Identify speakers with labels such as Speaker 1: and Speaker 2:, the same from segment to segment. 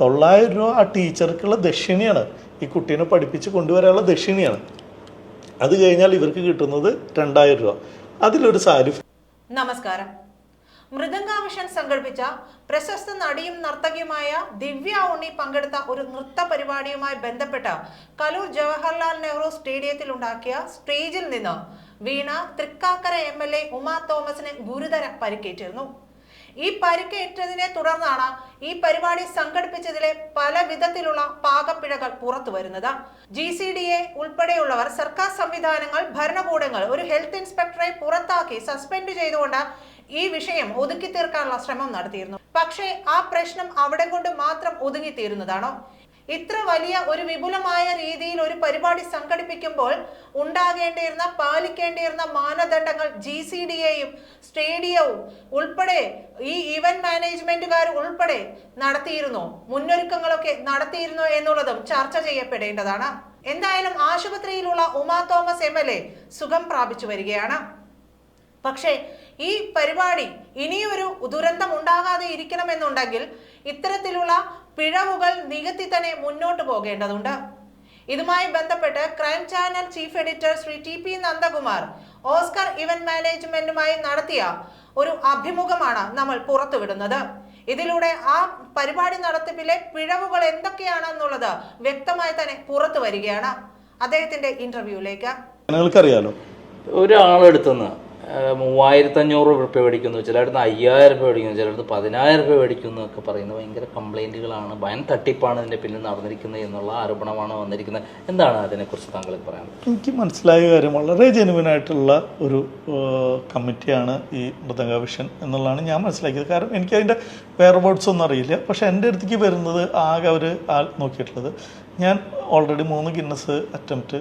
Speaker 1: തൊള്ളായിരം രൂപ ആ ടീച്ചർക്കുള്ള ദക്ഷിണിയാണ്. ഈ കുട്ടീനെ പഠിപ്പിച്ച് കൊണ്ടുവരാനുള്ള ദക്ഷിണിയാണ്. അത് കഴിഞ്ഞാൽ ഇവർക്ക് കിട്ടുന്നത് രണ്ടായിരം രൂപ. അതിലൊരു സാരി
Speaker 2: നമസ്കാരം. മൃദംഗാവിഷൻ സംഘടിപ്പിച്ച പ്രശസ്ത നടിയും നർത്തകിയുമായ ദിവ്യ ഉണ്ണി പങ്കെടുത്ത ഒരു നൃത്ത പരിപാടിയുമായി ബന്ധപ്പെട്ട് കലൂർ ജവഹർലാൽ നെഹ്റു സ്റ്റേഡിയത്തിൽ ഉണ്ടാക്കിയ സ്റ്റേജിൽ നിന്ന് വീണ Thrikkakara M L A Uma തോമസിന് ഗുരുതര പരിക്കേറ്റിരുന്നു. ഈ പരിക്കേറ്റതിനെ തുടർന്നാണ് ഈ പരിപാടി സംഘടിപ്പിച്ചതിലെ പല വിധത്തിലുള്ള പാകപ്പിഴകൾ പുറത്തു വരുന്നത്. ജി സി ഡി എ ഉൾപ്പെടെയുള്ളവർ സർക്കാർ സംവിധാനങ്ങൾ ഭരണകൂടങ്ങൾ ഒരു ഹെൽത്ത് ഇൻസ്പെക്ടറെ പുറത്താക്കി സസ്പെൻഡ് ചെയ്തുകൊണ്ട് ഈ വിഷയം ഒതുക്കി തീർക്കാനുള്ള ശ്രമം നടത്തിയിരുന്നു. പക്ഷേ ആ പ്രശ്നം അവിടെ കൊണ്ട് മാത്രം ഒതുങ്ങി തീരുന്നതാണോ ഇത്ര വലിയ ഒരു വിപുലമായ രീതിയിൽ ഒരു പരിപാടി സംഘടിപ്പിക്കുമ്പോൾ ഉണ്ടാകേണ്ടിയിരുന്ന പാലിക്കേണ്ടിയിരുന്ന മാനദണ്ഡങ്ങൾ ജി സി ഡി എയും സ്റ്റേഡിയവും ഉൾപ്പെടെ ഈ ഇവന്റ് മാനേജ്മെന്റുകാർ ഉൾപ്പെടെ നടത്തിയിരുന്നോ? മുന്നൊരുക്കങ്ങളൊക്കെ നടത്തിയിരുന്നോ എന്നുള്ളതും ചർച്ച ചെയ്യപ്പെടേണ്ടതാണ്. എന്തായാലും ആശുപത്രിയിലുള്ള Uma Thomas M L A സുഖം പ്രാപിച്ചു വരികയാണ്. പക്ഷേ ഈ പരിപാടി ഇനിയൊരു ദുരന്തം ഉണ്ടാകാതെ ഇരിക്കണമെന്നുണ്ടെങ്കിൽ ഇത്തരത്തിലുള്ള പിഴവുകൾ നികത്തി തന്നെ മുന്നോട്ട് പോകേണ്ടതുണ്ട്. ഇതുമായി ബന്ധപ്പെട്ട് crime channel chief editor Shri T P Nandakumar Oscar event മാനേജ്മെന്റുമായി നടത്തിയ ഒരു അഭിമുഖമാണ് നമ്മൾ പുറത്തുവിടുന്നത്. ഇതിലൂടെ ആ പരിപാടി നടത്തിപ്പിലെ പിഴവുകൾ എന്തൊക്കെയാണെന്നുള്ളത് വ്യക്തമായി തന്നെ പുറത്തു വരികയാണ് അദ്ദേഹത്തിന്റെ
Speaker 1: ഇന്റർവ്യൂലേക്ക്
Speaker 3: ഒരാളെടുത്തുനിന്ന് മൂവായിരത്തി അഞ്ഞൂറ് റുപ്യ മേടിക്കുന്നു. ചിലയിടത്ത് അയ്യായിരം രൂപ മേടിക്കുന്നു. ചിലയിടത്ത് പതിനായിരം രൂപ മേടിക്കുന്നു ഒക്കെ പറയുന്ന ഭയങ്കര കംപ്ലൈന്റുകളാണ് ഭയൻ തട്ടിപ്പാണ് ഇതിന്റെ പിന്നിൽ നടന്നിരിക്കുന്നത് എന്നുള്ള ആരോപണമാണ് വന്നിരിക്കുന്നത്. എന്താണ് അതിനെക്കുറിച്ച് താങ്കൾക്ക് പറയാൻ
Speaker 1: എനിക്ക് മനസ്സിലായ കാര്യം വളരെ ജനുവിനായിട്ടുള്ള ഒരു കമ്മിറ്റിയാണ് ഈ മൃദംഗ വിഷൻ എന്നുള്ളതാണ് ഞാൻ മനസ്സിലാക്കിയത്. കാരണം എനിക്ക് അതിന്റെ വേറെ വേർഡ്സ് ഒന്നും അറിയില്ല. പക്ഷേ എന്റെ അടുത്തേക്ക് വരുന്നത് ആകെ അവർ ആൾ നോക്കിയിട്ടുള്ളത്. ഞാൻ ഓൾറെഡി മൂന്ന് ഗിന്നസ് അറ്റംപ്റ്റ്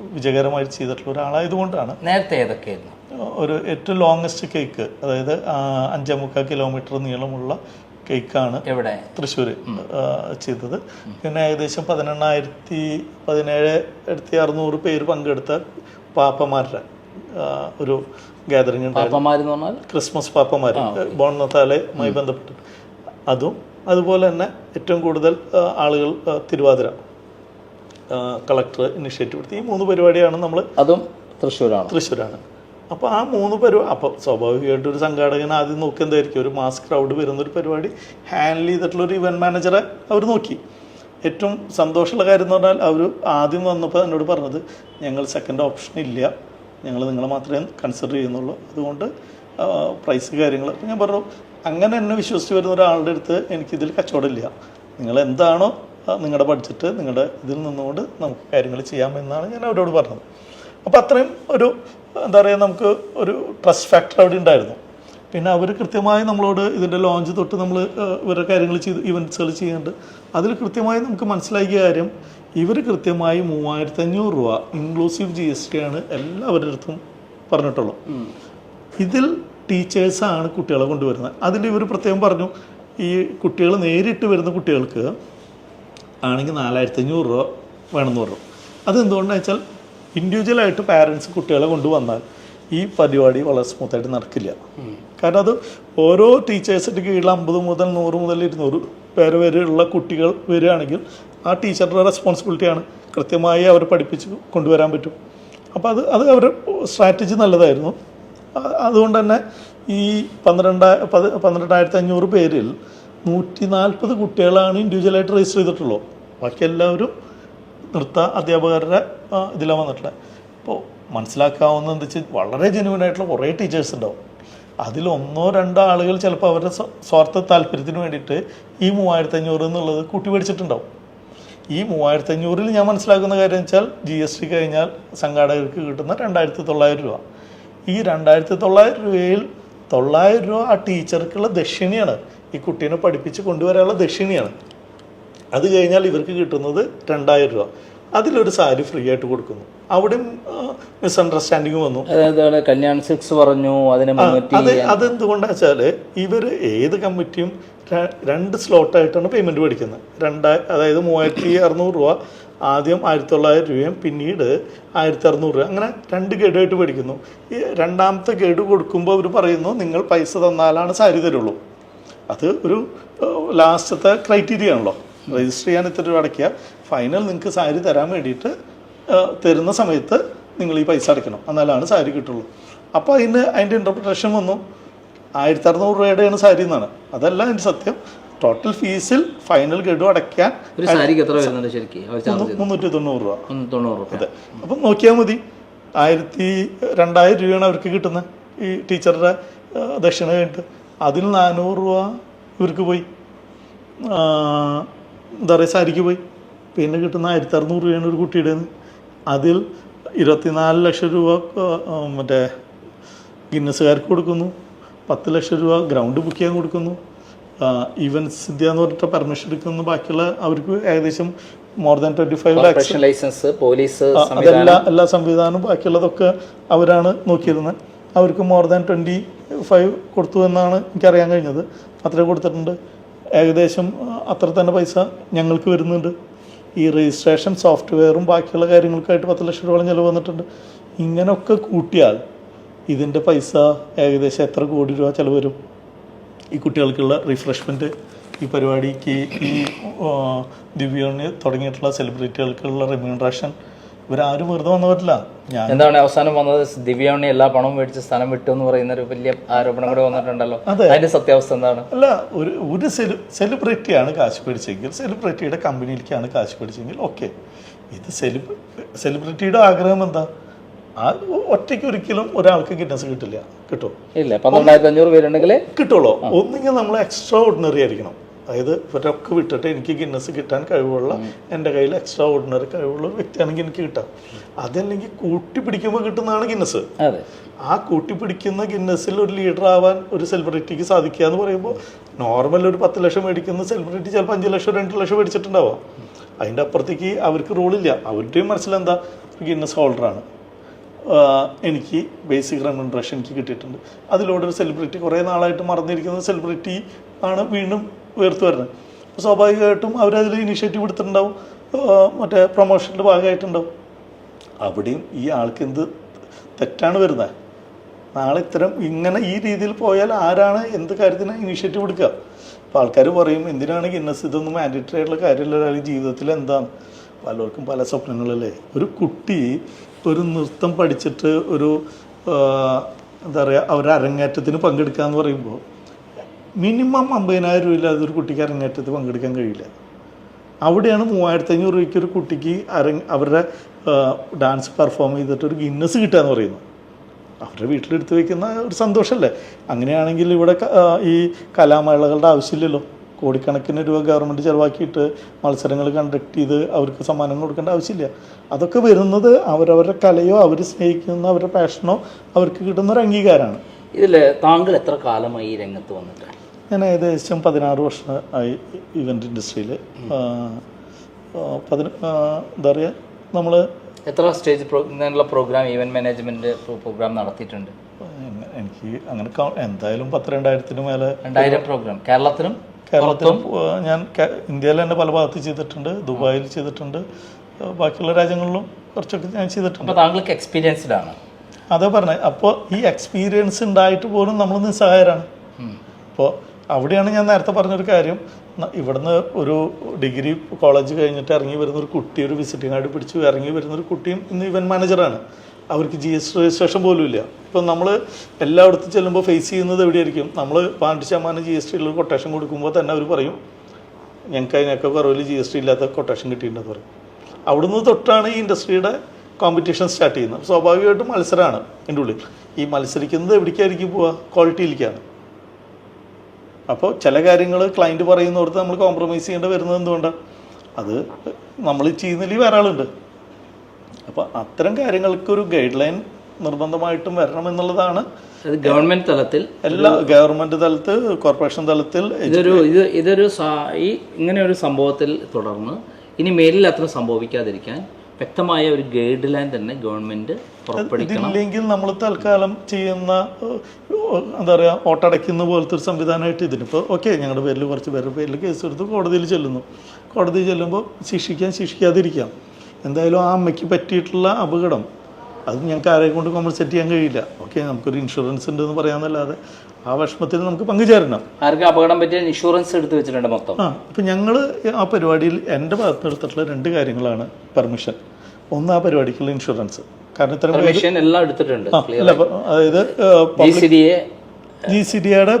Speaker 1: വിജയകരമായി ചെയ്തിട്ടുള്ള ഒരാളായതുകൊണ്ടാണ്.
Speaker 3: നേരത്തെ ഏതൊക്കെയായിരുന്നു?
Speaker 1: ഒരു ഏറ്റവും ലോങ്ങസ്റ്റ് കേക്ക് അതായത് അഞ്ചേ മുക്കാൽ കിലോമീറ്റർ നീളമുള്ള കേക്കാണ്
Speaker 3: എവിടെ?
Speaker 1: തൃശ്ശൂർ ചെയ്തത്. പിന്നെ ഏകദേശം പതിനെണ്ണായിരത്തി പതിനേഴ് ആയിരത്തി അറുന്നൂറ് പേര് പങ്കെടുത്ത പാപ്പമാരുടെ ഒരു ഗാദറിംഗ് ഉണ്ടായിരുന്നു. ക്രിസ്മസ് പാപ്പമാർ ബോണത്താലുമായി ബന്ധപ്പെട്ട്. അതും അതുപോലെ തന്നെ ഏറ്റവും കൂടുതൽ ആളുകൾ തിരുവാതിര കളക്ടർ ഇനിഷ്യേറ്റീവ് എടുത്ത്. ഈ മൂന്ന് പരിപാടിയാണ് നമ്മൾ
Speaker 3: അതും തൃശ്ശൂരാണ്.
Speaker 1: തൃശ്ശൂരാണ്. അപ്പോൾ ആ മൂന്ന് പരിപാടി അപ്പോൾ സ്വാഭാവികമായിട്ട് ഒരു സംഘാടകൻ ആദ്യം നോക്കി എന്തായിരിക്കും? ഒരു മാസ് ക്രൗഡ് വരുന്ന ഒരു പരിപാടി ഹാൻഡിൽ ചെയ്തിട്ടുള്ള ഒരു ഇവന്റ് മാനേജറെ അവർ നോക്കി. ഏറ്റവും സന്തോഷമുള്ള കാര്യം എന്ന് പറഞ്ഞാൽ അവർ ആദ്യം വന്നപ്പോൾ എന്നോട് പറഞ്ഞത് ഞങ്ങൾ സെക്കൻഡ് ഓപ്ഷൻ ഇല്ല. ഞങ്ങൾ നിങ്ങളെ മാത്രമേ കൺസിഡർ ചെയ്യുന്നുള്ളൂ. അതുകൊണ്ട് പ്രൈസ് കാര്യങ്ങൾ അപ്പോൾ ഞാൻ പറഞ്ഞു അങ്ങനെ എന്നെ വിശ്വസിച്ച് വരുന്ന ഒരാളുടെ അടുത്ത് എനിക്കിതിൽ കച്ചവടമില്ല നിങ്ങൾ എന്താണോ നിങ്ങളുടെ ബഡ്ജറ്റ് നിങ്ങളുടെ ഇതിൽ നിന്നുകൊണ്ട് നമുക്ക് കാര്യങ്ങൾ ചെയ്യാമെന്നാണ് ഞാൻ അവരോട് പറഞ്ഞത്. അപ്പോൾ അത്രയും ഒരു എന്താ പറയുക നമുക്ക് ഒരു ട്രസ്റ്റ് ഫാക്ടർ അവിടെ ഉണ്ടായിരുന്നു. പിന്നെ അവർ കൃത്യമായി നമ്മളോട് ഇതിന്റെ ലോഞ്ച് തൊട്ട് നമ്മൾ ഇവരുടെ കാര്യങ്ങൾ ചെയ്ത് ഇവന്റ്സുകൾ ചെയ്യുന്നുണ്ട്. അതിൽ കൃത്യമായി നമുക്ക് മനസ്സിലാക്കിയ കാര്യം ഇവർ കൃത്യമായി മൂവായിരത്തി അഞ്ഞൂറ് രൂപ ഇൻക്ലൂസീവ് ജി എസ് ടി ആണ് എല്ലാവരുടെ അടുത്തും പറഞ്ഞിട്ടുള്ളൂ. ഇതിൽ ടീച്ചേഴ്സാണ് കുട്ടികളെ കൊണ്ടുവരുന്നത്. അതിൽ ഇവർ പ്രത്യേകം പറഞ്ഞു ഈ കുട്ടികൾ നേരിട്ട് വരുന്ന കുട്ടികൾക്ക് ആണെങ്കിൽ നാലായിരത്തി അഞ്ഞൂറ് രൂപ വേണമെന്ന് പറഞ്ഞു. അതെന്തുകൊണ്ടാണെന്ന് വെച്ചാൽ ഇൻഡിവിജ്വലായിട്ട് പാരൻസ് കുട്ടികളെ കൊണ്ടുവന്നാൽ ഈ പരിപാടി വളരെ സ്മൂത്തായിട്ട് നടക്കില്ല. കാരണം അത് ഓരോ ടീച്ചേഴ്സിന്റെ കീഴിൽ അമ്പത് മുതൽ നൂറ് മുതൽ ഇരുന്നൂറ് പേര് വരെയുള്ള കുട്ടികൾ വരികയാണെങ്കിൽ ആ ടീച്ചറുടെ റെസ്പോൺസിബിലിറ്റിയാണ് കൃത്യമായി അവരെ പഠിപ്പിച്ച് കൊണ്ടുവരാൻ പറ്റും. അപ്പോൾ അത് അത് അവരുടെ സ്ട്രാറ്റജി നല്ലതായിരുന്നു. അതുകൊണ്ട് തന്നെ ഈ പന്ത്രണ്ട് പന്ത്രണ്ടായിരത്തി അഞ്ഞൂറ് പേരിൽ നൂറ്റി നാൽപ്പത് കുട്ടികളാണ് ഇൻഡിവിജ്വലായിട്ട് രജിസ്റ്റർ ചെയ്തിട്ടുള്ളൂ ബാക്കി എല്ലാവരും നൃത്ത അധ്യാപകരുടെ ഇതിലാണ് വന്നിട്ടുള്ളത്. അപ്പോൾ മനസ്സിലാക്കാവുന്ന എന്താ വെച്ചാൽ വളരെ ജെനുവൻ ആയിട്ടുള്ള കുറേ ടീച്ചേഴ്സ് ഉണ്ടാവും. അതിൽ ഒന്നോ രണ്ടോ ആളുകൾ ചിലപ്പോൾ അവരുടെ സ്വാർത്ഥ താല്പര്യത്തിന് വേണ്ടിയിട്ട് ഈ മൂവായിരത്തി അഞ്ഞൂറ് എന്നുള്ളത് കൂട്ടി മേടിച്ചിട്ടുണ്ടാവും. ഈ മൂവായിരത്തി അഞ്ഞൂറിൽ ഞാൻ മനസ്സിലാക്കുന്ന കാര്യം വെച്ചാൽ ജി എസ് ടി കഴിഞ്ഞാൽ സംഘാടകർക്ക് കിട്ടുന്ന രണ്ടായിരത്തി തൊള്ളായിരം രൂപ. ഈ രണ്ടായിരത്തി തൊള്ളായിരം രൂപയിൽ തൊള്ളായിരം രൂപ ആ ടീച്ചർക്കുള്ള ദക്ഷിണിയാണ്. ഈ കുട്ടീനെ പഠിപ്പിച്ച് കൊണ്ടുവരാനുള്ള ദക്ഷിണയാണ്. അത് കഴിഞ്ഞാൽ ഇവർക്ക് കിട്ടുന്നത് രണ്ടായിരം രൂപ. അതിലൊരു സാരി ഫ്രീ ആയിട്ട് കൊടുക്കുന്നു. അവിടെയും മിസ്അണ്ടർസ്റ്റാൻഡിങ് വന്നു.
Speaker 3: കല്യാൺ സിക്സ് പറഞ്ഞു അതിനെ
Speaker 1: അത് അതെന്തുകൊണ്ടാ വെച്ചാൽ ഇവർ ഏത് കമ്മിറ്റിയും രണ്ട് സ്ലോട്ടായിട്ടാണ് പേയ്മെന്റ് മേടിക്കുന്നത്. രണ്ടായി അതായത് മൂവായിരത്തി അറുന്നൂറ് രൂപ. ആദ്യം ആയിരത്തി തൊള്ളായിരം രൂപയും പിന്നീട് ആയിരത്തി അറുന്നൂറ് രൂപ. അങ്ങനെ രണ്ട് ഗഡുമായിട്ട് മേടിക്കുന്നു. ഈ രണ്ടാമത്തെ ഗഡു കൊടുക്കുമ്പോൾ അവർ പറയുന്നു നിങ്ങൾ പൈസ തന്നാലാണ് സാരി തരുള്ളൂ. അത് ഒരു ലാസ്റ്റത്തെ ക്രൈറ്റീരിയ ആണല്ലോ. രജിസ്റ്റർ ചെയ്യാൻ ഇത്ര രൂപ അടയ്ക്കുക ഫൈനൽ നിങ്ങൾക്ക് സാരി തരാൻ വേണ്ടിയിട്ട് തരുന്ന സമയത്ത് നിങ്ങൾ ഈ പൈസ അടയ്ക്കണം. എന്നാലാണ് സാരി കിട്ടുള്ളൂ. അപ്പോൾ അതിന് അതിന്റെ ഇന്റർപ്രിട്ടേഷൻ വന്നു. ആയിരത്തി അറുന്നൂറ് രൂപയുടെയാണ് സാരി എന്നാണ്. അതല്ല അതിന്റെ സത്യം. ടോട്ടൽ ഫീസിൽ ഫൈനൽ ഗഡു അടയ്ക്കാൻ മുന്നൂറ്റി തൊണ്ണൂറ് രൂപ. അതെ. അപ്പം നോക്കിയാൽ മതി. ആയിരത്തി രണ്ടായിരം രൂപയാണ് അവർക്ക് കിട്ടുന്നത്. ഈ ടീച്ചറുടെ ദക്ഷിണ കഴിഞ്ഞിട്ട്. അതിൽ നാനൂറ് രൂപ ഇവർക്ക് പോയി. എന്താ പറയുക സാരിക്ക് പോയി. പിന്നെ കിട്ടുന്ന ആയിരത്തി അറുന്നൂറ് രൂപയാണ് ഒരു കുട്ടിയുടെ അതിൽ ഇരുപത്തിനാല് ലക്ഷം രൂപ മറ്റേ ഗിന്നസുകാർക്ക് കൊടുക്കുന്നു. പത്ത് ലക്ഷം രൂപ ഗ്രൗണ്ട് ബുക്ക് ചെയ്യാൻ കൊടുക്കുന്നു. ഈവൻസ് ഇന്ത്യ എന്ന് പറഞ്ഞിട്ട് പെർമിഷൻ എടുക്കുന്നു. ബാക്കിയുള്ള അവർക്ക് ഏകദേശം more than twenty five lakhs
Speaker 3: licence police
Speaker 1: അതെല്ലാം എല്ലാ സംവിധാനവും ബാക്കിയുള്ളതൊക്കെ അവരാണ് നോക്കിയിരുന്നത് അവർക്ക് മോർ ദാൻ ട്വന്റി ഫൈവ് കൊടുത്തു എന്നാണ് എനിക്കറിയാൻ കഴിഞ്ഞത്. അത്രയും കൊടുത്തിട്ടുണ്ട്. ഏകദേശം അത്ര തന്നെ പൈസ ഞങ്ങൾക്ക് വരുന്നുണ്ട്. ഈ രജിസ്ട്രേഷൻ സോഫ്റ്റ്വെയറും ബാക്കിയുള്ള കാര്യങ്ങൾക്കായിട്ട് പത്ത് ലക്ഷം രൂപയോളം ചിലവ് വന്നിട്ടുണ്ട്. ഇങ്ങനെയൊക്കെ കൂട്ടിയാൽ ഇതിന്റെ പൈസ ഏകദേശം എത്ര കോടി രൂപ ചിലവ് വരും? ഈ കുട്ടികൾക്കുള്ള റിഫ്രഷ്മെന്റ് ഈ പരിപാടിക്ക് ഈ ആ, ദിവ്യോണി തുടങ്ങിയിട്ടുള്ള സെലിബ്രിറ്റികൾക്കുള്ള റെമ്യൂണറേഷൻ ഇവരാരും വെറുതെ വന്നവരില്ല ഞാൻ
Speaker 3: എന്താണ് അവസാനം വന്നത്? ദിവ്യാണി എല്ലാ പണവും മേടിച്ച് സ്ഥലം വിട്ടു എന്ന് പറയുന്ന ഒരു വലിയ ആരോപണം കൂടെ വന്നിട്ടുണ്ടല്ലോ.
Speaker 1: അതെ.
Speaker 3: അതിന്റെ സത്യാവസ്ഥ എന്താണ്?
Speaker 1: അല്ല ഒരു ഒരു സെലി സെലിബ്രിറ്റിയാണ് കാശ് പിടിച്ചെങ്കിൽ സെലിബ്രിറ്റിയുടെ കമ്പനിയിലേക്കാണ് കാശ് പിടിച്ചെങ്കിൽ ഓക്കെ ഇത് സെലിബ് സെലിബ്രിറ്റിയുടെ ആഗ്രഹം എന്താ? ആ ഒറ്റയ്ക്ക് ഒരിക്കലും ഒരാൾക്ക് ഗിന്നസ് കിട്ടില്ല. കിട്ടും.
Speaker 3: ഇല്ല പന്ത്രണ്ടായിരത്തി അഞ്ഞൂറ് പേരുണ്ടെങ്കിൽ
Speaker 1: കിട്ടുള്ളൂ. ഒന്നുകിൽ നമ്മൾ എക്സ്ട്രാ ഓർഡിനറി ആയിരിക്കണം. അതായത് ഇവരൊക്കെ വിട്ടിട്ട് എനിക്ക് ഗിന്നസ് കിട്ടാൻ കഴിവുള്ള എന്റെ കയ്യിൽ എക്സ്ട്രാ ഓർഡിനറി കഴിവുള്ള ഒരു വ്യക്തിയാണെങ്കിൽ എനിക്ക് കിട്ടാം. അതല്ലെങ്കിൽ കൂട്ടി പിടിക്കുമ്പോൾ കിട്ടുന്നതാണ് ഗിന്നസ്. ആ കൂട്ടിപ്പിടിക്കുന്ന ഗിന്നസിൽ ഒരു ലീഡർ ആവാൻ ഒരു സെലിബ്രിറ്റിക്ക് സാധിക്കുക എന്ന് പറയുമ്പോൾ നോർമൽ ഒരു പത്ത് ലക്ഷം മേടിക്കുന്ന സെലിബ്രിറ്റി ചിലപ്പോൾ അഞ്ച് ലക്ഷം രണ്ട് ലക്ഷം മേടിച്ചിട്ടുണ്ടാവാം. അതിന്റെ അപ്പുറത്തേക്ക് അവർക്ക് റോളില്ല അവരുടെയും മനസ്സിലെന്താ ഗിന്നസ് ഹോൾഡറാണ് എനിക്ക് ബേസിക് റെമ്യൂണറേഷൻ എനിക്ക് കിട്ടിയിട്ടുണ്ട്. അതിലൂടെ ഒരു സെലിബ്രിറ്റി കുറേ നാളായിട്ട് മറന്നിരിക്കുന്ന സെലിബ്രിറ്റി ആണ് വീണ്ടും ഉയർത്തു വരുന്നത്. അപ്പോൾ സ്വാഭാവികമായിട്ടും അവരതിൽ ഇനിഷ്യേറ്റീവ് എടുത്തിട്ടുണ്ടാവും. മറ്റേ പ്രൊമോഷന്റെ ഭാഗമായിട്ടുണ്ടാവും. അവിടെയും ഈ ആൾക്ക് എന്ത് തെറ്റാണ് വരുന്നത്? നാളെ ഇത്തരം ഇങ്ങനെ ഈ രീതിയിൽ പോയാൽ ആരാണ് എന്ത് കാര്യത്തിന് ഇനീഷ്യേറ്റീവ് എടുക്കുക? അപ്പോൾ ആൾക്കാർ പറയും എന്തിനാണ് ഗിന്നസ് ഇതൊന്നും മാൻഡേറ്ററി ആയിട്ടുള്ള കാര്യമില്ല ഒരാൾ ജീവിതത്തിൽ എന്താണ്? പലർക്കും പല സ്വപ്നങ്ങളല്ലേ? ഒരു കുട്ടി ഒരു നൃത്തം പഠിച്ചിട്ട് ഒരു എന്താ പറയുക അവർ അരങ്ങേറ്റത്തിന് പങ്കെടുക്കുക എന്ന് പറയുമ്പോൾ മിനിമം അമ്പതിനായിരം രൂപ ഇല്ലാതെ ഒരു കുട്ടിക്ക് അരങ്ങേറ്റത്തിൽ പങ്കെടുക്കാൻ കഴിയില്ല. അവിടെയാണ് മൂവായിരത്തി അഞ്ഞൂറ് രൂപയ്ക്ക് ഒരു കുട്ടിക്ക് അരങ്ങ് അവരുടെ ഡാൻസ് പെർഫോം ചെയ്തിട്ട് ഒരു ഗിന്നസ് കിട്ടുക എന്ന് പറയുന്നു. അവരുടെ വീട്ടിലെടുത്ത് വയ്ക്കുന്ന ഒരു സന്തോഷമല്ലേ? അങ്ങനെയാണെങ്കിൽ ഇവിടെ ഈ കലാമേളകളുടെ ആവശ്യമില്ലല്ലോ. കോടിക്കണക്കിന് രൂപ ഗവൺമെന്റ് ചിലവാക്കിയിട്ട് മത്സരങ്ങൾ കണ്ടക്ട് ചെയ്ത് അവർക്ക് സമ്മാനം കൊടുക്കേണ്ട ആവശ്യമില്ല. അതൊക്കെ വരുന്നത് അവരവരുടെ കലയോ അവർ സ്നേഹിക്കുന്ന അവരുടെ പാഷനോ അവർക്ക് കിട്ടുന്ന ഒരു അംഗീകാരമാണ്.
Speaker 3: ഇതിൽ താങ്കൾ എത്ര കാലമായി ഈ രംഗത്ത് വന്നിട്ട്?
Speaker 1: ഞാൻ ഏകദേശം പതിനാറ് വർഷം ആയി ഇവന്റ് ഇൻഡസ്ട്രിയിൽ പതിന എന്താ പറയുക നമ്മൾ
Speaker 3: എത്ര സ്റ്റേജ് ഇങ്ങനെയുള്ള പ്രോഗ്രാം ഈവന്റ് മാനേജ്മെന്റ് പ്രോഗ്രാം നടത്തിയിട്ടുണ്ട്?
Speaker 1: എനിക്ക് അങ്ങനെ എന്തായാലും പത്ത് രണ്ടായിരത്തിന് മേലെ
Speaker 3: രണ്ടായിരം പ്രോഗ്രാം കേരളത്തിലും
Speaker 1: കേരളത്തിലും ഞാൻ ഇന്ത്യയിൽ തന്നെ പല ഭാഗത്ത് ചെയ്തിട്ടുണ്ട്. ദുബായിൽ ചെയ്തിട്ടുണ്ട്. ബാക്കിയുള്ള രാജ്യങ്ങളിലും കുറച്ചൊക്കെ ഞാൻ ചെയ്തിട്ടുണ്ട്.
Speaker 3: താങ്കൾക്ക് എക്സ്പീരിയൻസ്ഡ് ആണ്
Speaker 1: അതേ പറഞ്ഞത് അപ്പോൾ ഈ എക്സ്പീരിയൻസ് ഉണ്ടായിട്ട് പോലും നമ്മൾ നിസ്സഹായരാണ്. അപ്പോൾ അവിടെയാണ് ഞാൻ നേരത്തെ പറഞ്ഞൊരു കാര്യം. ഇവിടുന്ന് ഒരു ഡിഗ്രി കോളേജ് കഴിഞ്ഞിട്ട് ഇറങ്ങി വരുന്ന ഒരു കുട്ടി ഒരു വിസിറ്റിംഗ് കാർഡ് പിടിച്ച് ഇറങ്ങി വരുന്ന ഒരു കുട്ടിയും ഇന്ന് ഇവന്റ് മാനേജറാണ് അവർക്ക് ജി എസ് രജിസ്ട്രേഷൻ പോലും ഇല്ല. ഇപ്പം നമ്മൾ എല്ലായിടത്തും ചെല്ലുമ്പോൾ ഫേസ് ചെയ്യുന്നത് എവിടെയായിരിക്കും? നമ്മൾ പതിനെട്ട് ശതമാനം ജി എസ് ടിയിലുള്ള കൊട്ടേഷൻ കൊടുക്കുമ്പോൾ തന്നെ അവർ പറയും ഞങ്ങൾക്ക് അതിനൊക്കെ കുറവിൽ ജി എസ് ടി ഇല്ലാത്ത കൊട്ടേഷൻ കിട്ടിയിട്ടുണ്ടെന്ന് പറയും. അവിടുന്ന് തൊട്ടാണ് ഈ ഇൻഡസ്ട്രിയുടെ കോമ്പറ്റീഷൻ സ്റ്റാർട്ട് ചെയ്യുന്നത്. സ്വാഭാവികമായിട്ടും മത്സരമാണ് എന്റെ ഉള്ളിൽ. ഈ മത്സരിക്കുന്നത് എവിടേക്കായിരിക്കും പോവുക ക്വാളിറ്റിയിലേക്കാണ് അപ്പോൾ ചില കാര്യങ്ങൾ ക്ലയന്റ് പറയുന്നിടത്ത് നമ്മൾ കോംപ്രമൈസ് ചെയ്യേണ്ടി വരുന്നത് എന്തുകൊണ്ടാണ് അത് നമ്മൾ ചെയ്യുന്നതിൽ വേറെ ആളുണ്ട്. അപ്പോൾ അത്തരം കാര്യങ്ങൾക്കൊരു ഗൈഡ് ലൈൻ നിർബന്ധമായിട്ടും വരണം എന്നുള്ളതാണ്.
Speaker 3: ഗവൺമെന്റ് തലത്തിൽ
Speaker 1: എല്ലാ ഗവൺമെന്റ് തലത്ത് കോർപ്പറേഷൻ തലത്തിൽ
Speaker 3: ഇതൊരു ഇത് ഇതൊരു ഈ ഇങ്ങനെ ഒരു സംഭവത്തിൽ തുടർന്ന് ഇനി മേലിൽ അത്ര സംഭവിക്കാതിരിക്കാൻ വ്യക്തമായ ഒരു ഗൈഡ് ലൈൻ തന്നെ ഗവൺമെന്റ് പുറപ്പെടുവിക്കണം.
Speaker 1: ഇതില്ലെങ്കിൽ നമ്മൾ തൽക്കാലം ചെയ്യുന്ന എന്താ പറയുക ഓട്ടടയ്ക്കുന്ന പോലത്തെ ഒരു സംവിധാനമായിട്ട് ഇതിനിപ്പോൾ ഓക്കെ ഞങ്ങളുടെ പേരിൽ കുറച്ച് പേരുടെ പേരിൽ കേസ് എടുത്ത് കോടതിയിൽ ചെല്ലുന്നു. കോടതിയിൽ ചെല്ലുമ്പോൾ ശിക്ഷിക്കാൻ ശിക്ഷിക്കാതിരിക്കാം. എന്തായാലും ആ അമ്മയ്ക്ക് പറ്റിയിട്ടുള്ള അപകടം അത് ഞങ്ങൾക്ക് ആരെയും കൊണ്ട് കോമ്പൻസേറ്റ് ചെയ്യാൻ കഴിയില്ല. ഓക്കെ നമുക്കൊരു ഇൻഷുറൻസ് ഉണ്ട് എന്ന് പറയാമെന്നല്ലാതെ ആ വിഷമത്തിൽ നമുക്ക് പങ്കുചേരണം.
Speaker 3: ആർക്ക് അപകടം പറ്റിയ ഇൻഷുറൻസ് എടുത്ത് വെച്ചിട്ടുണ്ട് മൊത്തം?
Speaker 1: ആ ഇപ്പം ഞങ്ങൾ ആ പരിപാടിയിൽ എന്റെ ഭാഗത്ത് എടുത്തിട്ടുള്ള രണ്ട് കാര്യങ്ങളാണ് പെർമിഷൻ ഒന്ന് ആ പരിപാടിക്കുള്ള ഇൻഷുറൻസ് കാരണം
Speaker 3: പെർമിഷൻ എല്ലാം എടുത്തിട്ടുണ്ട്
Speaker 1: അതായത്
Speaker 3: G C D A
Speaker 1: G C ഡിയുടെ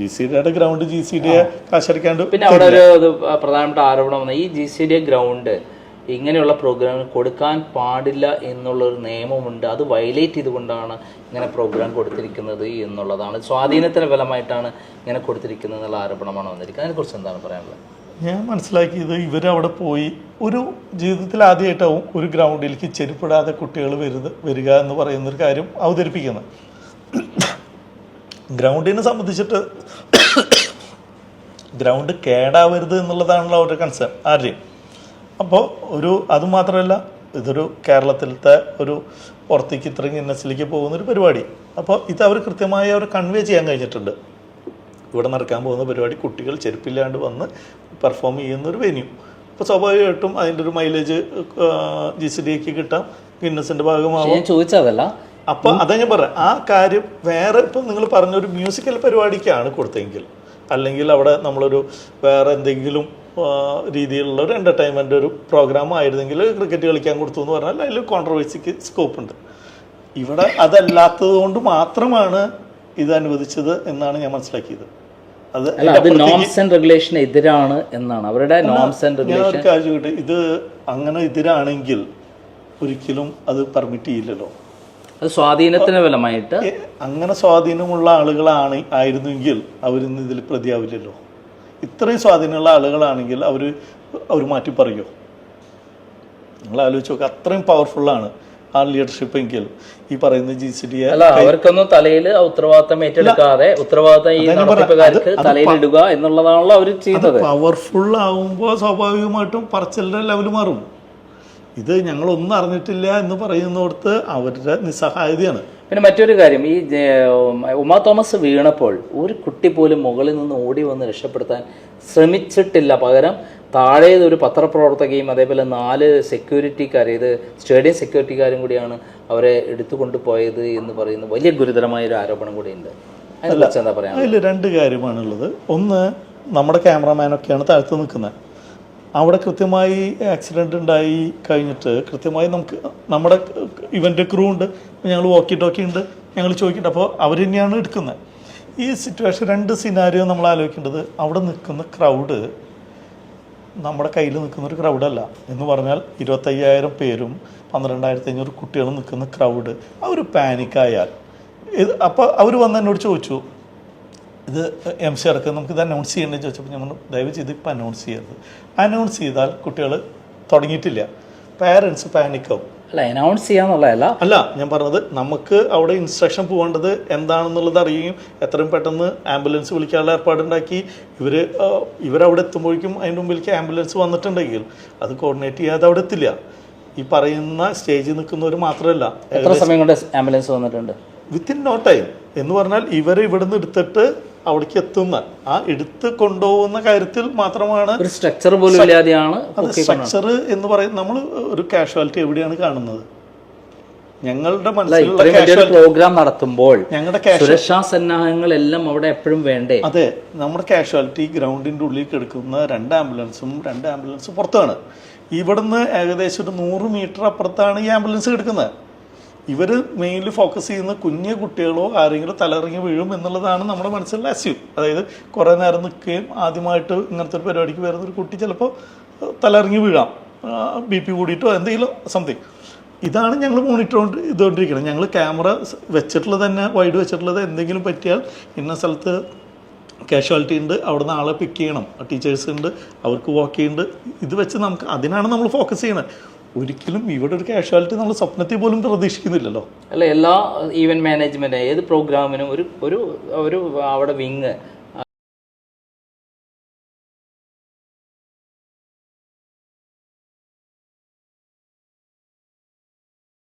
Speaker 1: ജി സി ഡിയുടെ ഗ്രൗണ്ട് ജി സി ഡിയെ കാശടിക്കാണ്ട്
Speaker 3: പിന്നെ അവിടെ ഒരു പ്രധാനപ്പെട്ട ആരോപണം ഈ ജി സി ഡി ഗ്രൗണ്ട് ഇങ്ങനെയുള്ള പ്രോഗ്രാം കൊടുക്കാൻ പാടില്ല എന്നുള്ള ഒരു നിയമമുണ്ട്. അത് വയലേറ്റ് ചെയ്തുകൊണ്ടാണ് ഇങ്ങനെ പ്രോഗ്രാം കൊടുത്തിരിക്കുന്നത് എന്നുള്ളതാണ്. സ്വാധീനത്തിന് ഫലമായിട്ടാണ് ഇങ്ങനെ കൊടുത്തിരിക്കുന്നത് എന്നുള്ള ആരോപണമാണ് വന്നിരിക്കുന്നത്. അതിനെക്കുറിച്ച് എന്താണ് പറയാനുള്ളത്?
Speaker 1: ഞാൻ മനസ്സിലാക്കിയത് ഇവരവിടെ പോയി ഒരു ജീവിതത്തിൽ ആദ്യമായിട്ടാവും ഒരു ഗ്രൗണ്ടിലേക്ക് ചെരുപ്പിടാതെ കുട്ടികൾ വരുന്നത് വരിക എന്ന് പറയുന്നൊരു കാര്യം അവതരിപ്പിക്കുന്നത്. ഗ്രൗണ്ടിനെ സംബന്ധിച്ചിട്ട് ഗ്രൗണ്ട് കേടാവരുത് എന്നുള്ളതാണല്ലോ അവരുടെ കൺസേൺ ആരുടെയും അപ്പോൾ ഒരു അതുമാത്രമല്ല ഇതൊരു കേരളത്തിലത്തെ ഒരു പുറത്തേക്ക് ഇത്രയും ഇന്നസിലേക്ക് പോകുന്ന ഒരു പരിപാടി. അപ്പോൾ ഇത് അവർ കൃത്യമായി അവർ കൺവേ ചെയ്യാൻ കഴിഞ്ഞിട്ടുണ്ട്. ഇവിടെ നടക്കാൻ പോകുന്ന പരിപാടി കുട്ടികൾ ചെരുപ്പില്ലാണ്ട് വന്ന് പെർഫോം ചെയ്യുന്ന ഒരു വെന്യൂ അപ്പോൾ സ്വാഭാവികമായിട്ടും അതിന്റെ ഒരു മൈലേജ് ജി സി ഡിക്ക് കിട്ടാം. ഗിന്നസിന്റെ ഭാഗമാവും.
Speaker 3: ചോദിച്ചതല്ല.
Speaker 1: അപ്പോൾ അതാ ഞാൻ പറയാം ആ കാര്യം വേറെ ഇപ്പം നിങ്ങൾ പറഞ്ഞ ഒരു മ്യൂസിക്കൽ പരിപാടിക്കാണ് കൊടുത്തെങ്കിൽ അല്ലെങ്കിൽ അവിടെ നമ്മളൊരു വേറെ എന്തെങ്കിലും രീതിയിലുള്ള ഒരു എന്റർടൈൻമെന്റ് ഒരു പ്രോഗ്രാം ആയിരുന്നെങ്കിൽ ക്രിക്കറ്റ് കളിക്കാൻ കൊടുത്തു എന്ന് പറഞ്ഞാൽ അതിൽ കോൺട്രവേഴ്സിക്ക് സ്കോപ്പ് ഉണ്ട്. ഇവിടെ അതല്ലാത്തത് കൊണ്ട് മാത്രമാണ് ഇത് അനുവദിച്ചത് എന്നാണ് ഞാൻ മനസ്സിലാക്കിയത്.
Speaker 3: അല്ല അത് നോംസ് ആൻഡ് റെഗുലേഷൻ എതിരാണ് എന്നാണ്. അവരുടെ നോംസ് ആൻഡ് റെഗുലേഷൻ
Speaker 1: കാര്യമായിട്ട് ഇത് അങ്ങനെ എതിരാണെങ്കിൽ ഒരിക്കലും അത് പെർമിറ്റ് ചെയ്യില്ലല്ലോ.
Speaker 3: അത് സ്വാധീനത്തിന് ഫലമായിട്ട്
Speaker 1: അങ്ങനെ സ്വാധീനമുള്ള ആളുകളാണ് ആയിരുന്നെങ്കിൽ അവരിന്ന് ഇതിൽ പ്രതിയാവില്ലല്ലോ. ഇത്രയും സ്വാധീനമുള്ള ആളുകളാണെങ്കിൽ അവർ അവർ മാറ്റി പറയുമോ നിങ്ങൾ ആലോചിച്ച് നോക്കുക അത്രയും പവർഫുള്ളാണ് ആ ലീഡർഷിപ്പ് എങ്കിൽ ഈ പറയുന്ന ജി സി ഡി
Speaker 3: അല്ല അവർക്കൊന്നും തലയിൽ ഉത്തരവാദിത്തം ഏറ്റെടുക്കാതെ ഉത്തരവാദിത്തം ഈ. നടത്തിപ്പുകാർക്ക് തലയിലിടുക എന്നുള്ളതാണല്ലോ അവർ ചെയ്തത്.
Speaker 1: പവർഫുൾ ആവുമ്പോൾ സ്വാഭാവികമായിട്ടും പറച്ചിലിന്റെ ലെവൽ മാറും. ഇത് ഞങ്ങൾ ഒന്നും അറിഞ്ഞിട്ടില്ല എന്ന് പറയുന്നിടത്ത് അവരുടെ നിസ്സഹായതയാണ്.
Speaker 3: പിന്നെ മറ്റൊരു കാര്യം ഈ ഉമാ തോമസ് വീണപ്പോൾ ഒരു കുട്ടി പോലും മുകളിൽ നിന്ന് ഓടി വന്ന് രക്ഷപ്പെടുത്താൻ ശ്രമിച്ചിട്ടില്ല. പകരം താഴെ ഒരു പത്രപ്രവർത്തകയും അതേപോലെ നാല് സെക്യൂരിറ്റിക്കാർ ഇത് സ്റ്റേഡിയം സെക്യൂരിറ്റിക്കാരും കൂടിയാണ് അവരെ എടുത്തുകൊണ്ട് പോയത് എന്ന് പറയുന്ന വലിയ ഗുരുതരമായ ഒരു ആരോപണം കൂടിയുണ്ട്. അതിനെക്കുറിച്ച് എന്താ പറയാ
Speaker 1: അതിൽ രണ്ട് കാര്യമാണുള്ളത്. ഒന്ന് നമ്മുടെ ക്യാമറമാനൊക്കെയാണ് താഴ്ത്ത് നിൽക്കുന്നത്. അവിടെ കൃത്യമായി ആക്സിഡന്റ് ഉണ്ടായി കഴിഞ്ഞിട്ട് കൃത്യമായി നമുക്ക് നമ്മുടെ ഇവന്റെ ക്രൂ ഉണ്ട്. ഞങ്ങൾ വോക്കി ടോക്കി ഉണ്ട്. ഞങ്ങൾ ചോദിക്കുന്നുണ്ട്. അപ്പോൾ അവർ തന്നെയാണ് എടുക്കുന്നത്. ഈ സിറ്റുവേഷൻ രണ്ട് സിനാരിയോ നമ്മൾ ആലോചിക്കേണ്ടത് അവിടെ നിൽക്കുന്ന ക്രൗഡ് നമ്മുടെ കയ്യിൽ നിൽക്കുന്ന ഒരു ക്രൗഡല്ല എന്ന് പറഞ്ഞാൽ ഇരുപത്തയ്യായിരം പേരും പന്ത്രണ്ടായിരത്തി അഞ്ഞൂറ് കുട്ടികളും നിൽക്കുന്ന ക്രൗഡ് അവർ പാനിക്കായാൽ ഇത് അപ്പോൾ അവർ വന്ന് എന്നോട് ചോദിച്ചു ഇത് എം സി അടക്കം ഇത് അനൗൺസ് ചെയ്യണ്ടെന്ന് ചോദിച്ചപ്പോൾ പറഞ്ഞു ദയവ് ചെയ്ത് ഇപ്പം അനൗൺസ് ചെയ്യരുത്. അനൗൺസ് ചെയ്താൽ കുട്ടികൾ തുടങ്ങിയിട്ടില്ല. പാരൻസ് പാനിക്കാവും
Speaker 3: അല്ല അനൗൺസ് ചെയ്യാന്നുള്ളതല്ല.
Speaker 1: അല്ല ഞാൻ പറഞ്ഞത് നമുക്ക് അവിടെ ഇൻസ്ട്രക്ഷൻ പോകേണ്ടത് എന്താണെന്നുള്ളത് അറിയുകയും എത്രയും പെട്ടെന്ന് ആംബുലൻസ് വിളിക്കാനുള്ള ഏർപ്പാടുണ്ടാക്കി. ഇവർ ഇവരവിടെ എത്തുമ്പോഴേക്കും അതിന്റെ മുമ്പിലേക്ക് ആംബുലൻസ് വന്നിട്ടുണ്ടെങ്കിൽ അത് കോർഡിനേറ്റ് ചെയ്യാതെ അവിടെ എത്തില്ല. ഈ പറയുന്ന സ്റ്റേജിൽ നിൽക്കുന്നവർ മാത്രമല്ല
Speaker 3: എത്ര സമയം കൊണ്ട് ആംബുലൻസ് വന്നിട്ടുണ്ട്?
Speaker 1: വിത്തിൻ നോ ടൈം എന്ന് പറഞ്ഞാൽ ഇവർ ഇവിടുന്ന് എടുത്തിട്ട് അവിടേക്ക് എത്തുന്ന ആ എടുത്ത് കൊണ്ടുപോകുന്ന കാര്യത്തിൽ മാത്രമാണ്
Speaker 3: സ്ട്രക്ചർ പോലും ഇല്ലാതെയാണ്
Speaker 1: അത് സ്ട്രക്ചർ എന്ന് പറയുന്നത് നമ്മൾ ഒരു കാഷ്വാലിറ്റി എവിടെയാണ് കാണുന്നത്? ഞങ്ങളുടെ മനസ്സിലുള്ള
Speaker 3: പ്രോഗ്രാം നടത്തുമ്പോൾ
Speaker 1: ഞങ്ങളുടെ
Speaker 3: സുരക്ഷാ സന്നാഹങ്ങളെല്ലാം അവിടെ എപ്പോഴും വേണ്ടേ?
Speaker 1: അതെ നമ്മുടെ കാഷ്വാലിറ്റി ഗ്രൗണ്ടിന്റെ ഉള്ളിൽ കിടക്കുന്ന രണ്ട് ആംബുലൻസും രണ്ട് ആംബുലൻസും പുറത്താണ്. ഇവിടുന്ന് ഏകദേശം ഒരു നൂറ് മീറ്റർ അപ്പുറത്താണ് ഈ ആംബുലൻസ് കിടക്കുന്നത്. ഇവർ മെയിൻലി ഫോക്കസ് ചെയ്യുന്ന കുഞ്ഞു കുട്ടികളോ ആരെങ്കിലും തലറിങ്ങി വീഴും എന്നുള്ളതാണ് നമ്മുടെ മനസ്സിലുള്ള അസ്യൂം അതായത് കുറേ നേരം നിൽക്കുകയും ആദ്യമായിട്ട് ഇങ്ങനത്തെ ഒരു പരിപാടിക്ക് വരുന്ന ഒരു കുട്ടി ചിലപ്പോൾ തലറിങ്ങി വീഴാം. ബി പി കൂടിയിട്ടോ എന്തെങ്കിലും സംതിങ് ഇതാണ് ഞങ്ങൾ മോണിറ്റർ ഇതുകൊണ്ടിരിക്കുന്നത് ഞങ്ങൾ ക്യാമറ വെച്ചിട്ടുള്ളത് തന്നെ വൈഡ് വെച്ചിട്ടുള്ളത് എന്തെങ്കിലും പറ്റിയാൽ ഇന്ന സ്ഥലത്ത് കാഷ്വാലിറ്റി ഉണ്ട് അവിടുന്ന് ആളെ പിക്ക് ചെയ്യണം. ടീച്ചേഴ്സ് ഉണ്ട് അവർക്ക് വാക്ക് ചെയ്യുന്നുണ്ട്. ഇത് വെച്ച് നമുക്ക് അതിനാണ് നമ്മൾ ഫോക്കസ് ചെയ്യുന്നത്. ഒരിക്കലും ഇവിടെ ഒരു കാഷ്വാലിറ്റി നമ്മൾ സ്വപ്നത്തിൽ പോലും പ്രതീക്ഷിക്കുന്നില്ലല്ലോ.
Speaker 3: അല്ല എല്ലാ ഈവന്റ് മാനേജ്മെന്റ് ഏത് പ്രോഗ്രാമിനും ഒരു ഒരു ഒരു അവിടെ വിങ്